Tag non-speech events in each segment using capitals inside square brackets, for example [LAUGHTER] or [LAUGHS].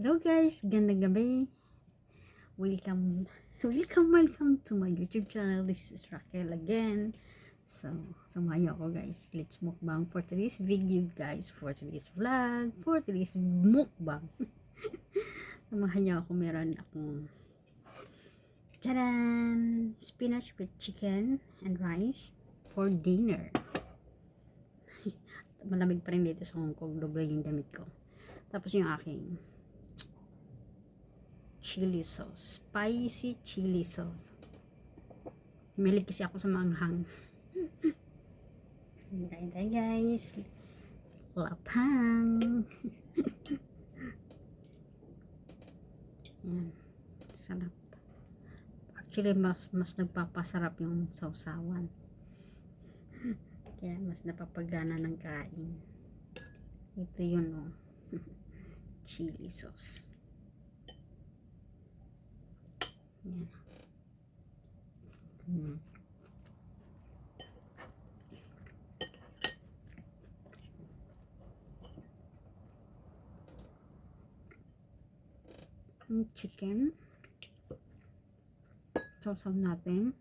Hello guys, gandang gabi. Welcome, [LAUGHS] welcome, welcome to my YouTube channel. This is Raquel again. So, niyo ako guys. Let's mukbang for today's video guys. For today's vlog. For today's mukbang. [LAUGHS] samahan niyo ako. Meron akong Tadan! Spinach with chicken and rice for dinner. [LAUGHS] Malamig pa rin dito sa Hong Kong. Doble yung damit ko. Tapos yung aking chili sauce. Spicy chili sauce. Milig kasi ako sa manghang. Hintayin [LAUGHS] tayo guys. Lapang. [LAUGHS] Yan. Sarap. Actually, mas, mas nagpapasarap yung sausawan. [LAUGHS] Kaya mas napapagana ng kain. Ito yun oh. Chili sauce. Yan. Mm. Yung chicken. Sausaw natin.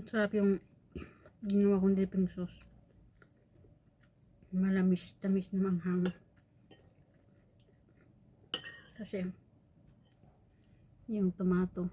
Masarap yung ginawa kong dipping sauce. Malamis, tamis na manghang. Kasi, yung tomato.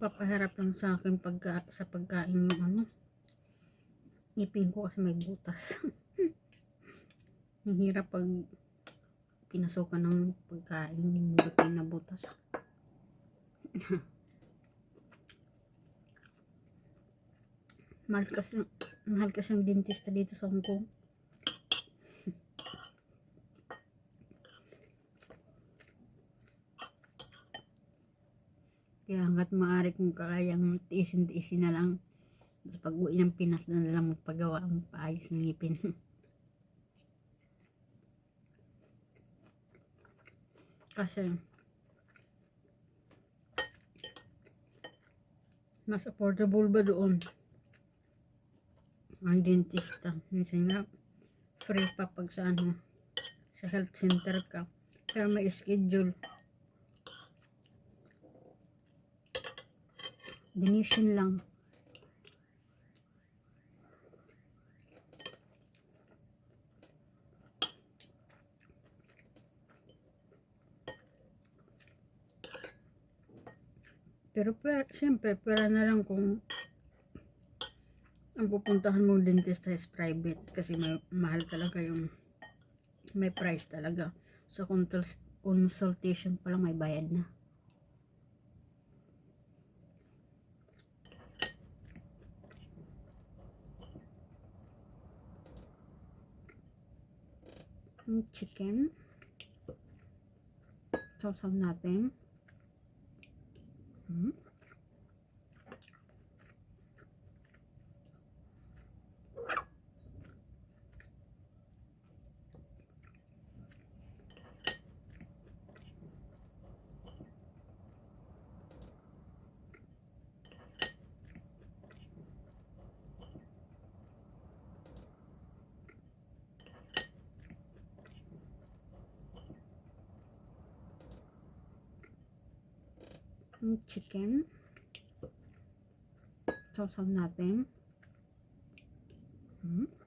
Nagpapaharap lang sa akin pagka, sa pagkain yung ano. Ipin ko kasi may butas. [LAUGHS] Ang pag pinasukan ng pagkain yung butin na butas. [LAUGHS] mahal kasi, mahal kasi ang dentista dito sa Hong Kong. Kaya hanggat maaari kung kayang tiisin-tiisin na lang sa pag-uwi ng Pinas na lang magpagawa ang paayos ng ngipin. [LAUGHS] Kasi mas affordable ba doon ang dentista. Minsan nga free pa pag sa ano sa health center ka. Pero may schedule. Donation lang. Pero per, siyempre, pera na lang kung ang pupuntahan mong dentist is private kasi may, mahal talaga yung may price talaga. So, consul- consultation pa lang may bayad na. Yung chicken. Sausaw natin. Hmm. Yung chicken. Sausaw natin. Hmm.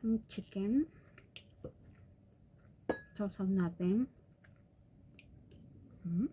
Yung chicken. Sausaw natin. Hmm.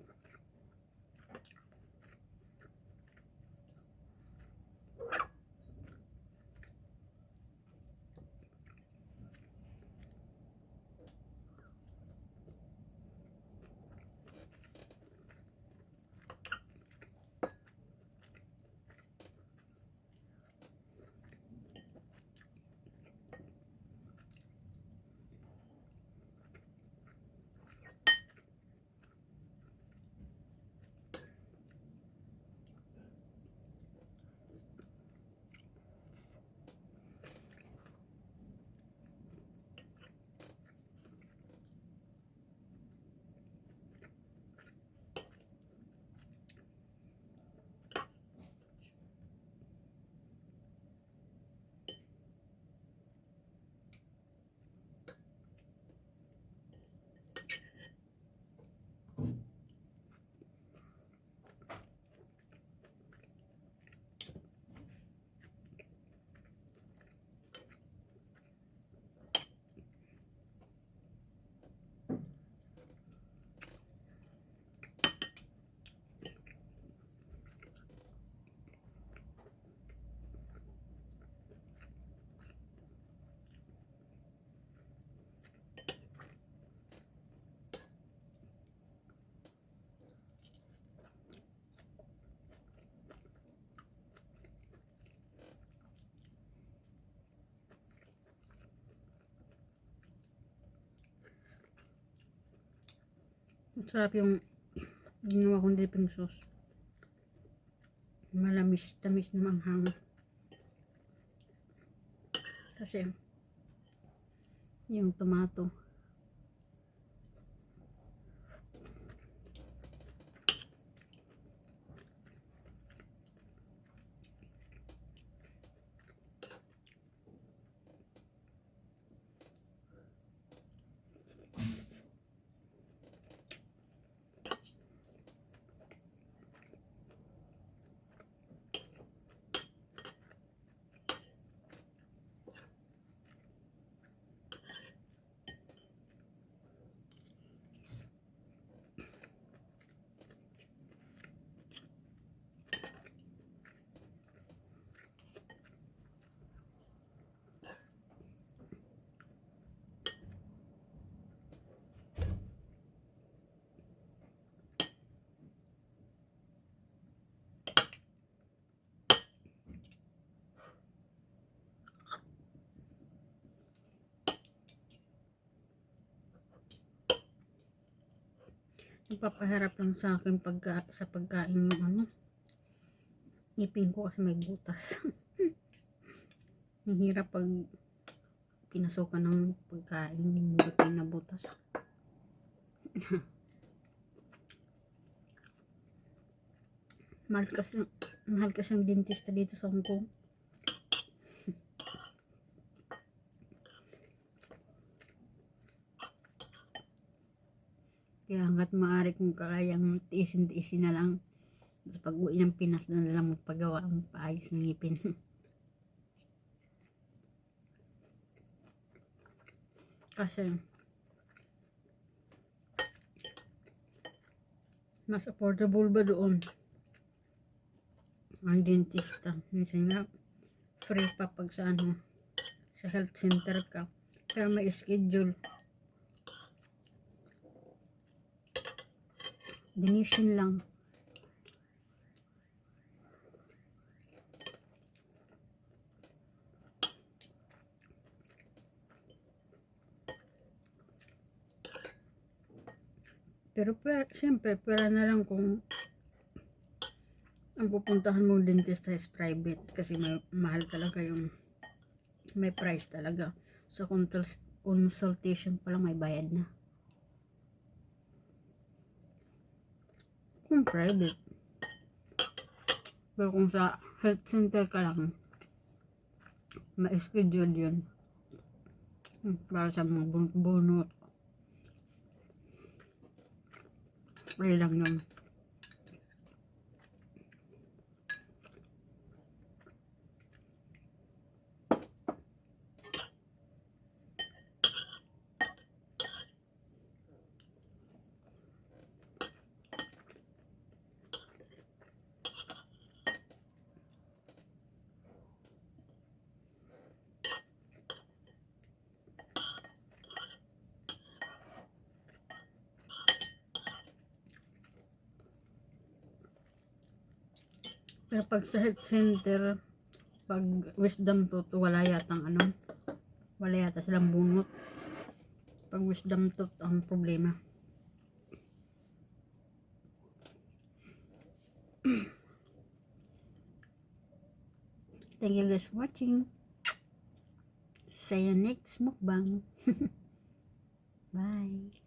Masarap yung ginawa kong dipping sauce. Malamis, tamis na manghang. Kasi yung tomato. Nagpapaharap lang sa akin pagka, sa pagkain yung ano. Ipin ko kasi may butas. [LAUGHS] Ang hirap pag pinasukan ng pagkain yung ngipin na butas. [LAUGHS] mahal kasi, mahal kasi ang dentista dito sa Hong Kong. Hanggat maaari kung kakayang tiisin-tiisin na lang sa pag-uwi ng Pinas na lang magpagawa ang paayos ng ngipin. [LAUGHS] Kasi mas affordable ba doon ang dentista. Minsan nga free pa pag sa ano sa health center ka. Pero may schedule. Donation lang. Pero per, siyempre, pera na lang kung ang pupuntahan mo dentista is private kasi may, mahal talaga yung may price talaga. Sa consul- consultation pa lang may bayad na. Kung private. Pero kung sa health center ka lang, ma-schedule yun. Para sa mga bun- bunot. Free lang yun. Pero pag sa health center, pag wisdom tooth, wala yatang ano, wala yata silang bunot. Pag wisdom tooth ang problema. [CLEARS THROAT] Thank you guys for watching. See you next mukbang. [LAUGHS] Bye.